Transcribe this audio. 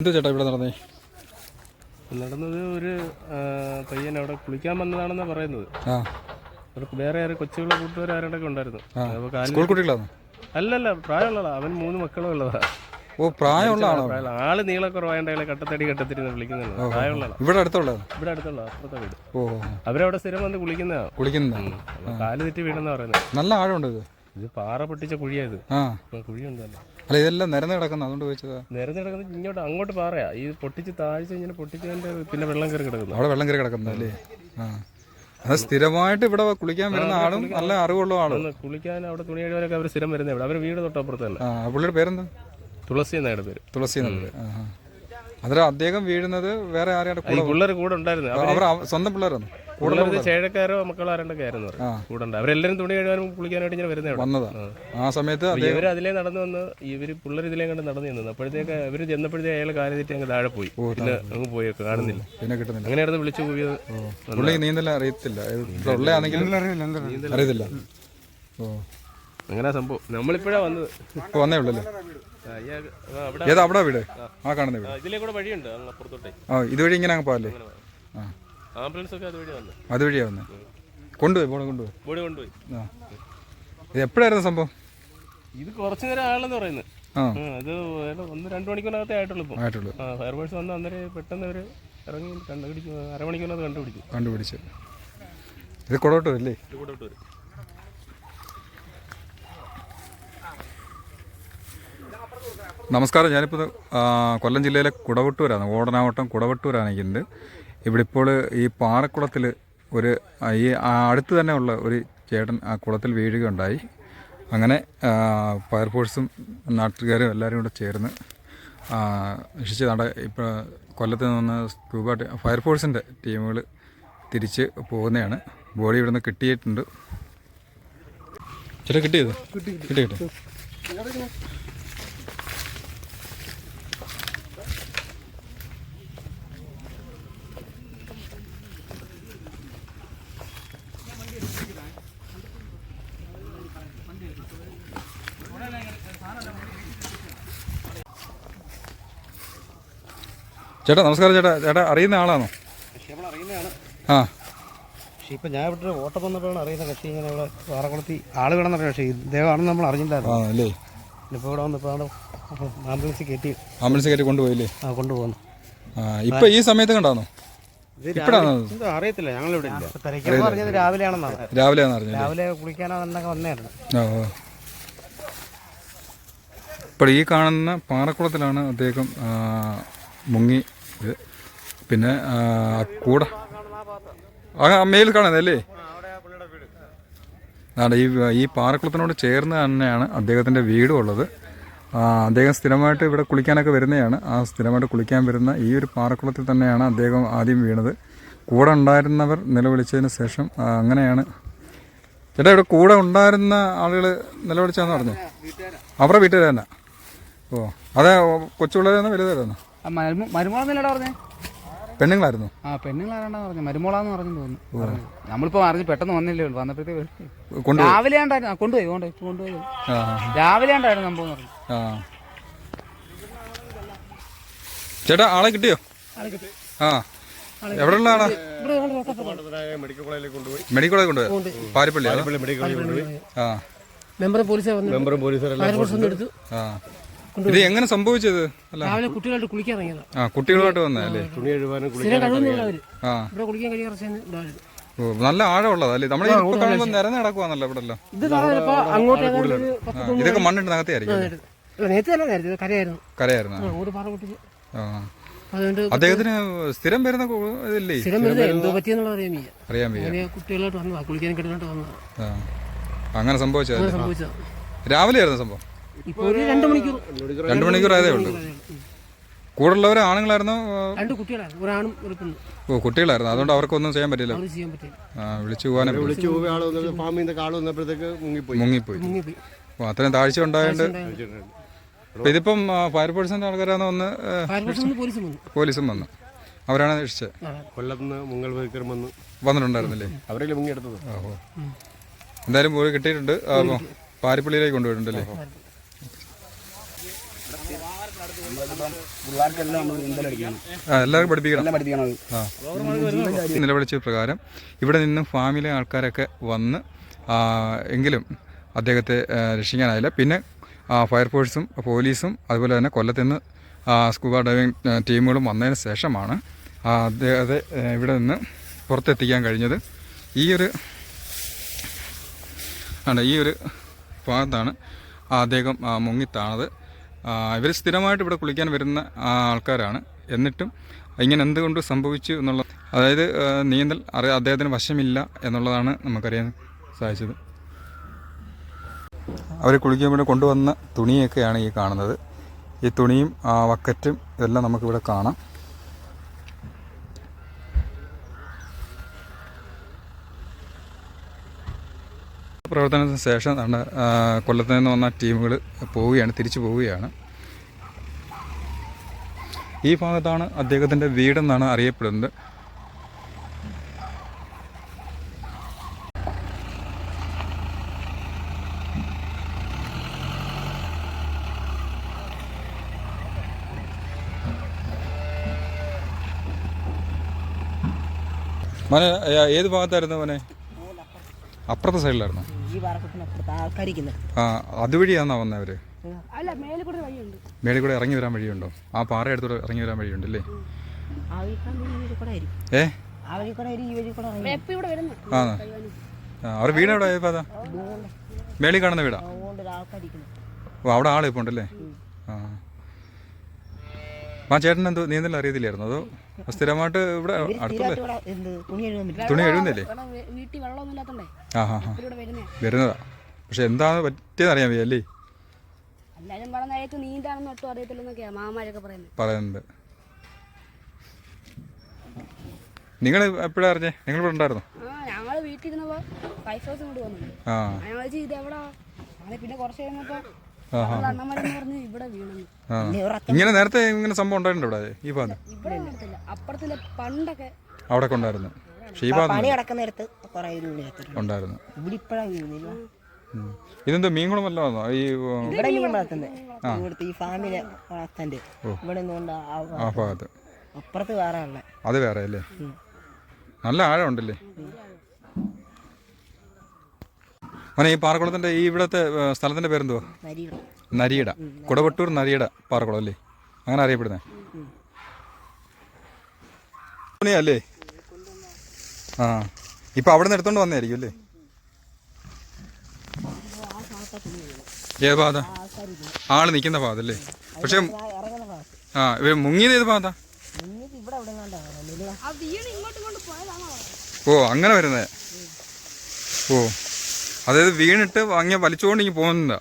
എന്താ ചേട്ടാ ഇവിടെ നടന്നേ? നടന്നത് ഒരു പയ്യൻ അവിടെ കുളിക്കാൻ വന്നതാണെന്ന് പറയുന്നത്. വേറെ ആരും കൊച്ചുകളെ കൂട്ടുകാർ ആരോടൊക്കെ ഉണ്ടായിരുന്നു. സ്കൂൾ കുട്ടികളാണ്? അല്ലല്ല പ്രായമുള്ളതാ. അവൻ മൂന്ന് മക്കളും ഉള്ളതാ. ഓ പ്രായമുള്ള ആൾ നീളക്കുറവായണ്ട അയാളെ കട്ടത്തടി കട്ടത്തിരി വിളിക്കുന്നത്. പ്രായമുള്ള ഇവിടെ അടുത്തുള്ള ഇവിടെ അടുത്തുള്ള അപ്പുറത്തെ വീട്. ഓ. അവരവിടെ സ്ഥിരം വന്ന് കുളിക്കുന്ന കുളിക്കുന്ന കാൽ തെറ്റി വീണെന്നാ പറയുന്നത്. നല്ല ആഴമുണ്ട് ഇത്. പാറ പൊട്ടിച്ച കുഴിയായത് കുഴിയുണ്ടല്ലോ. അല്ല ഇതെല്ലാം നിരന്ന് കിടക്കുന്ന അതുകൊണ്ട് ചോദിച്ചതാ. നിരന്ന് കിടക്കുന്നത് ഇങ്ങോട്ട് അങ്ങോട്ട് പാറയാ. ഈ പൊട്ടിച്ച് താഴ്ച ഇങ്ങനെ പൊട്ടിച്ചതിന്റെ പിന്നെ വെള്ളം കയറി കിടക്കുന്നു. അവിടെ വെള്ളം കയറി കിടക്കുന്നതല്ലേ ആ. അത് സ്ഥിരമായിട്ട് ഇവിടെ കുളിക്കാൻ വരുന്ന ആളും നല്ല അറിവുള്ള ആളും. കുളിക്കാൻ അവിടെ തുണി കഴിവരൊക്കെ അവർ സ്ഥിരം വരുന്നേ ഇവിടെ അവർ വീട് തൊട്ടപ്പുറത്ത് തന്നെ. ആ പുള്ളിയുടെ പേരെന്താ? തുളസി എന്നാണ് പേര്. തുളസി എന്നാണ് പേര്. ആ. അതിൽ അദ്ദേഹം വീഴുന്നത് വേറെ ആരെയാണ് ഈ കൂടെ പിള്ളേർ കൂടെ ഉണ്ടായിരുന്നു. അവർ സ്വന്തം പിള്ളേരാണ്. കൂടെ ചേഴക്കാരോ മക്കളോ ആരണ്ടൊക്കെ ആയിരുന്നു കൂടെ ഉണ്ട്. അവരെല്ലാരും തുണി കഴുകാനും കുളിക്കാനായിട്ട് ഇങ്ങനെ വരുന്നേ വന്നതാണ് വന്നതാ. ആ. സമയത്ത് ഇവർ അതിലേ നടന്നു വന്ന് ഇവർ പിള്ളേർ ഇതിലേ കണ്ട് നടന്നു നിന്നത് അപ്പോഴത്തേക്ക് ഇവർ ചെന്നപ്പോഴത്തേക്ക് അയാൾ കാലം തെറ്റി അങ്ങ് താഴെ പോയി. പിന്നെ അങ്ങ് പോയി കാണുന്നില്ല. പിന്നെ കിട്ടുന്നില്ല. അങ്ങനെയായിരുന്നു വിളിച്ചു പോയത് പുള്ളി നീന്തൽ അറിയത്തില്ല. അറിയത്തില്ല. ഓ. അങ്ങനെ സംഭവം? നമ്മളിപ്പോഴാ വന്നത്. ഇപ്പൊ വന്നേ ഉള്ളല്ലേ? ഏതാ അവിടെ വീട്? ആ. കാണുന്ന വീട്. ഇതിലേ കൂടെ വഴിയുണ്ട് അങ്ങ് അപ്പുറത്തോട്ടേ. ആ ഇതുവഴി ഇങ്ങനെ അങ്ങ് പോകല്ലേ? ആ. ആംബുലൻസ് ഒക്കെ അതുവഴി വന്നു. അതുവഴിയാ വന്നേ? കൊണ്ടുപോയി ബോർഡ് കൊണ്ടുപോയി? ബോഡി കൊണ്ടുപോയി. ആ. ഇത് എപ്പോഴായിരുന്നു സംഭവം? ഇത് കുറച്ചു നേരം ആളെന്ന് പറയുന്നത് ആ. അത് ഒന്ന് രണ്ട് മണിക്കൂറിനകത്തേ ആയിട്ടുള്ളൂ ഇപ്പം. ആയിട്ടുള്ളൂ. ആ ഫയർഫോഴ്സ് വന്ന് അന്നേരം പെട്ടെന്ന് അവർ ഇറങ്ങി കണ്ടുപിടിച്ചു അരമണിക്കൂറിനകത്ത് കണ്ടുപിടിച്ചു കണ്ടുപിടിച്ചു. ഇത് കൊടോട്ടോ അല്ലേ ഇത് കൂടെ നമസ്കാരം. ഞാനിപ്പോൾ കൊല്ലം ജില്ലയിലെ കുടവട്ടൂരാണ്. ഓടനാവട്ടം കുടവട്ടൂരാണ് ഇവിടെ ഇപ്പോൾ ഈ പാറക്കുളത്തിൽ ഒരു ഈ അടുത്ത് തന്നെ ഉള്ള ഒരു ചേട്ടൻ ആ കുളത്തിൽ വീഴുകയുണ്ടായി. അങ്ങനെ ഫയർഫോഴ്സും നാട്ടുകാരും എല്ലാവരും കൂടെ ചേർന്ന് ആ, രക്ഷിച്ച് നട ഇപ്പോൾ കൊല്ലത്ത് നിന്ന് സ്കൂബ ഫയർഫോഴ്സിന്റെ ടീമുകൾ തിരിച്ച് പോകുന്നതാണ്. ബോഡി ഇവിടുന്ന് കിട്ടിയിട്ടുണ്ട്. ചേട്ടാ കിട്ടിയത്? കിട്ടി കിട്ടി. ചേട്ടാ നമസ്കാരം ചേട്ടാ. ചേട്ടാ അറിയുന്ന ആളാണോ? അറിയുന്നതാണ് ആ. പക്ഷേ ഇപ്പം ഞാൻ ഇവിടെ ഓട്ടം വന്നപ്പോഴാണ് അറിയുന്നത്. കക്ഷി ഇങ്ങനെ ഇവിടെ വാറക്കുളത്തി ആൾ കിടന്നപ്പോൾ പക്ഷേ ഇദ്ദേഹമാണെന്ന് നമ്മൾ അറിഞ്ഞില്ലായിരുന്നു. ഇപ്പോൾ ഇവിടെ വന്നപ്പോഴാണ് ആംബുലൻസ് കയറ്റി ആംബുലൻസ് കയറ്റി കൊണ്ടുപോയില്ലേ? ആ കൊണ്ടുപോകുന്നു. ആ ഇപ്പൊ ഈ സമയത്ത് കണ്ടാണോ അറിയത്തില്ല ഞങ്ങളിവിടെ പറഞ്ഞത് രാവിലെയാണെന്നാണ് രാവിലെ ആണെന്ന് അറിഞ്ഞത്. രാവിലെ കുളിക്കാനാണെന്നൊക്കെ വന്നായിരുന്നു ഓ ഓ. ഇപ്പോൾ ഈ കാണുന്ന പാറക്കുളത്തിലാണ് അദ്ദേഹം മുങ്ങി പിന്നെ കൂടെ. ആ മേൽ കാണുന്നതല്ലേ ഈ ഈ പാറക്കുളത്തിനോട് ചേർന്ന് തന്നെയാണ് അദ്ദേഹത്തിന്റെ വീടും ഉള്ളത്. അദ്ദേഹം സ്ഥിരമായിട്ട് ഇവിടെ കുളിക്കാനൊക്കെ വരുന്നതാണ്. ആ സ്ഥിരമായിട്ട് കുളിക്കാൻ വരുന്ന ഈ ഒരു പാറക്കുളത്തിൽ തന്നെയാണ് അദ്ദേഹം ആദ്യം വീണത്. കൂടെ ഉണ്ടായിരുന്നവർ നിലവിളിച്ചതിന് ശേഷം അങ്ങനെയാണ്. ചേട്ടാ ഇവിടെ കൂടെ ഉണ്ടായിരുന്ന ആളുകൾ നിലവിളിച്ചാന്ന് പറഞ്ഞു? അവരുടെ വീട്ടുകാർ തന്നെ. ഓ അതെ കൊച്ചുപിള്ളേരാണോ വലുതായിരുന്നോ? മരുമോളെന്നല്ലടാ പറഞ്ഞേ? പെണ്ണുങ്ങളായിരുന്നു. ആ പെണ്ണുങ്ങളാരാണ്ടാന്ന് പറഞ്ഞു. മരുമോളാന്ന് പറഞ്ഞു തോന്നുന്നു. നമ്മളിപ്പോ അറിഞ്ഞ് പെട്ടെന്ന് വന്നില്ലേ ഉള്ളൂ. വന്നപ്പോഴത്തേക്ക് കൊണ്ട് രാവിലെ ഉണ്ടായിരുന്നു. ആ, കൊണ്ടുപോയി കൊണ്ടുപോയി ഇപ്പൊ കൊണ്ടുപോയി. ആ. രാവിലെ ഉണ്ടായിരുന്നു സംഭവം എന്ന് പറഞ്ഞു ആ. ചേട്ടാ ആളെ കിട്ടിയോ? ആ. ആളാ മെഡിക്കൽ കോളേജിലേക്ക് കൊണ്ടുപോയി. മെഡിക്കൽ കോളേജ് കൊണ്ടുപോയി. പാരിപ്പള്ളി? മെഡിക്കൽ കോളേജിൽ കൊണ്ടുപോയി. ആ. മെമ്പറും പോലീസ് വന്നു മെമ്പറും എടുത്തു ആ. ഇത് എങ്ങനെ സംഭവിച്ചത്? രാവിലെ കുട്ടികളായിട്ട് കുളിക്കാൻ ഇറങ്ങിയതാ. ആ തുണി കഴുകാനും സ്ഥിരം കഴിവുന്നില്ല ആ. ഇവിടെ കുളിക്കാൻ കഴിയാൻ കുറച്ച് ഓ നല്ല ആഴമുള്ളതല്ലേ ഇപ്പൊ കാണുമ്പോൾ നിരന്ന് കിടക്കുവാന്നല്ലോ ഇവിടെ എല്ലാം ഇത് കാണാൻ ഇപ്പൊ അങ്ങോട്ട് ഏതാണ്ട് ഒരു പത്ത് ആ, ഇതൊക്കെ മണ്ണിട്ട് നകത്തായിരിക്കും അല്ലേ? അല്ല നേരത്തെ തന്നെ നേരത്തെ ഇത് കരയായിരുന്നു. കരയായിരുന്നു? ആ, അങ്ങോട്ട് പാറ പൊട്ടിച്ച്. ആ. അതുകൊണ്ട് അദ്ദേഹത്തിന് സ്ഥിരം വരുന്ന കു- ഇതില്ലേ? സ്ഥിരം വരുന്നത് എന്തോ പറ്റിയെന്നുള്ള അറിയാൻ വയ്യ. അറിയാൻ വയ്യ. അങ്ങനെ കുട്ടികളായിട്ട് വന്നതാ. കുളിക്കാൻ കിട്ടുന്നതായിട്ട് വന്നതാ. ആ. അങ്ങനെ സംഭവിച്ചതല്ലേ? അങ്ങനെ സംഭവിച്ചതാ. രാവിലെ ആയിരുന്നു സംഭവം? ഇപ്പൊ ഒരു രണ്ട് മണിക്കൂർ. രണ്ടു മണിക്കൂർ ആയതേ ഉള്ളൂ. കൂടുള്ളവർ ആണുങ്ങളായിരുന്നു? രണ്ട് കുട്ടികളായിരുന്നു. ഒരാണും ഒരു പെണ്ണും. ഓ കുട്ടികളായിരുന്നു. അതുകൊണ്ട് അവർക്കൊന്നും ചെയ്യാൻ പറ്റില്ല അവർ ചെയ്യാൻ പറ്റില്ല ആ, വിളിച്ചു പോകാനും. വിളിച്ചു പോയി ആൾ വന്നത് ഫാമിൽ നിന്ന് ആൾ വന്നപ്പോഴത്തേക്ക് മുങ്ങിപ്പോയി. മുങ്ങിപ്പോയി. മുങ്ങിപ്പോയി. ഓ അത്രയും താഴ്ച ഉണ്ടായതുകൊണ്ട് അപ്പൊ ഇതിപ്പം ഫയർഫോഴ്സിന്റെ ആൾക്കാരാണ് വന്ന് ഏ, ഫയർഫോഴ്സിൽ നിന്ന് പോലീസും വന്നു. പോലീസും വന്നു. അവരാണ് രക്ഷിച്ചത് നിന്ന് മുങ്ങൽ വന്ന്. വന്നിട്ടുണ്ടായിരുന്നില്ലേ? അവരല്ലേ മുങ്ങിയെടുത്തത്. ഓഹോ. എന്തായാലും പോയി കിട്ടിയിട്ടുണ്ട്. ആ, അപ്പൊ പാരിപ്പള്ളിയിലേക്ക് കൊണ്ടുപോയിട്ടുണ്ടല്ലേ? എല്ലാവരും പഠിപ്പിക്കണം. എല്ലാം പഠിപ്പിക്കണം നിലവിളിച്ച പ്രകാരം ഇവിടെ നിന്നും ഫാമിലെ ആൾക്കാരൊക്കെ വന്ന് എങ്കിലും അദ്ദേഹത്തെ രക്ഷിക്കാനായില്ല. പിന്നെ ഫയർഫോഴ്സും പോലീസും അതുപോലെ തന്നെ കൊല്ലത്ത് നിന്ന് സ്കൂബ ഡൈവിംഗ് ടീമുകളും വന്നതിന് ശേഷമാണ് അദ്ദേഹത്തെ ഇവിടെ നിന്ന് പുറത്തെത്തിക്കാൻ കഴിഞ്ഞത്. ഈ ഒരു ആണ് ഈ ഒരു ഭാഗത്താണ് അദ്ദേഹം ആ, മുങ്ങിത്താണത് ഇവർ സ്ഥിരമായിട്ട് ഇവിടെ കുളിക്കാൻ വരുന്ന ആൾക്കാരാണ്. എന്നിട്ടും ഇങ്ങനെ എന്തുകൊണ്ട് സംഭവിച്ചു എന്നുള്ള അതായത് നീന്തൽ അറിയ അദ്ദേഹത്തിന് വശമില്ല എന്നുള്ളതാണ് നമുക്കറിയാൻ സാധിച്ചത്. അവർ കുളിക്കാൻ വേണ്ടി കൊണ്ടുവന്ന തുണിയൊക്കെയാണ് ഈ കാണുന്നത്. ഈ തുണിയും വക്കറ്റും ഇതെല്ലാം നമുക്കിവിടെ കാണാം. പ്രവർത്തനത്തിന് ശേഷം നമ്മുടെ കൊല്ലത്ത് നിന്ന് വന്ന ടീമുകൾ പോവുകയാണ് തിരിച്ചു പോവുകയാണ്. ഈ ഭാഗത്താണ് അദ്ദേഹത്തിന്റെ വീടെന്നാണ് അറിയപ്പെടുന്നത്. മോനെ ഏത് ഭാഗത്തായിരുന്നു മോനെ? അപ്പുറത്തെ സൈഡിലായിരുന്നു? ഈ ആൾക്കാരിക്കുന്നത് ആ അതുവഴിയാണോ വന്നവര് അല്ല മേലെ കൂടെ വഴിയുണ്ട്. മേളിൽ കൂടെ ഇറങ്ങി വരാൻ വഴിയുണ്ടോ? ആ പാറ അടുത്തൂടെ ഇറങ്ങി വരാൻ വഴിയുണ്ട് അല്ലേ ആ വഴിക്കാണ്ട് ഈ വഴി കൂടെ ആയിരിക്കും. ഏ? ആ വഴി കൂടെ ആയിരിക്കും, ഈ വഴി കൂടെ ഇറങ്ങി എപ്പ ഇവിടെ വരുന്നു. ആ ആ, അവരുടെ വീട് എവിടെ ആയപ്പോ ഭാഗത്താ മേളിൽ കാണുന്ന വീടാ? അതുകൊണ്ട് ഒരു ആൾക്കാരിക്കുന്നത് ഓ അവിടെ ആളെ ഇപ്പോൾ ഉണ്ടല്ലേ? ആ. ആ ചേട്ടൻ എന്തോ നീന്തൽ അറിയത്തില്ലായിരുന്നു? അതോ സ്ഥിരമായിട്ട് ഇവിടെ അടുത്തുള്ള എന്ത് തുണി കഴുകുന്നില്ലേ ആ ഹാ ഹാ വരുന്നേ. വരുന്നതാ. പക്ഷെ എന്താണ് പറ്റിയെന്ന് അറിയാൻ വയ്യ അല്ലേ? പറയുന്നത്. നിങ്ങൾ എപ്പോഴാ അറിഞ്ഞേ? നിങ്ങൾ ഇവിടെ ഉണ്ടായിരുന്നു? ആ ഞങ്ങൾ വീട്ടിൽ ഇരുന്നപ്പോ ഫൈവ് ഹൗസ് കൊണ്ട് ഇത് പിന്നെ കുറച്ച് കഴിഞ്ഞപ്പോ പറഞ്ഞ് ഇവിടെ ഇങ്ങനെ നേരത്തെ ഇങ്ങനെ സംഭവം ഉണ്ടായിട്ടുണ്ട് ഇവിടെ ഈ ഭാഗത്ത്? ഇവിടെ നടത്തില്ല പണ്ടൊക്കെ അവിടെ കൊണ്ടായിരുന്നു പക്ഷേ ഈ പണി കിടക്കുന്നിടത്ത് കുറെ ഉണ്ടായിരുന്നു. ഇവിടെ ഇപ്പഴാണ് വീഴുന്നില്ല ഉം. ഇതെന്തോ ഈ ഇവിടെ മീൻ വളർത്തുന്നത്. ഇവിടുത്തെ ഈ ഫാമിലെ വളർത്തന്റെ ഇവിടെ നിന്നുകൊണ്ട് ആ ആ ഭാഗത്ത്. അപ്പുറത്ത് വേറെ അത് വേറെ അല്ലേ? നല്ല ആഴമുണ്ടല്ലേ മോനെ ഈ പാറക്കുളത്തിന്റെ ഈ ഇവിടുത്തെ സ്ഥലത്തിന്റെ സ്ഥലത്തിന്റെ പേരെന്തുവാ? നരിയട. കുടവട്ടൂർ നരിയട പാറക്കുളം അല്ലേ? അങ്ങനെ അറിയപ്പെടുന്നത് അല്ലേ? ആ. ഇപ്പം അവിടെ നിന്ന് എടുത്തോണ്ട് വന്നായിരിക്കും അല്ലേ? ഏത് പാത? ആൾ നിൽക്കുന്ന പാത അല്ലേ? പക്ഷെ ആ ഇവർ മുങ്ങിയത് ഏത് പാത? ഓ അങ്ങനെ വരുന്നത് ഓ. അതായത് വീണിട്ട് അങ്ങനെ വലിച്ചുകൊണ്ട് ഇങ്ങനെ പോകുന്നതാ.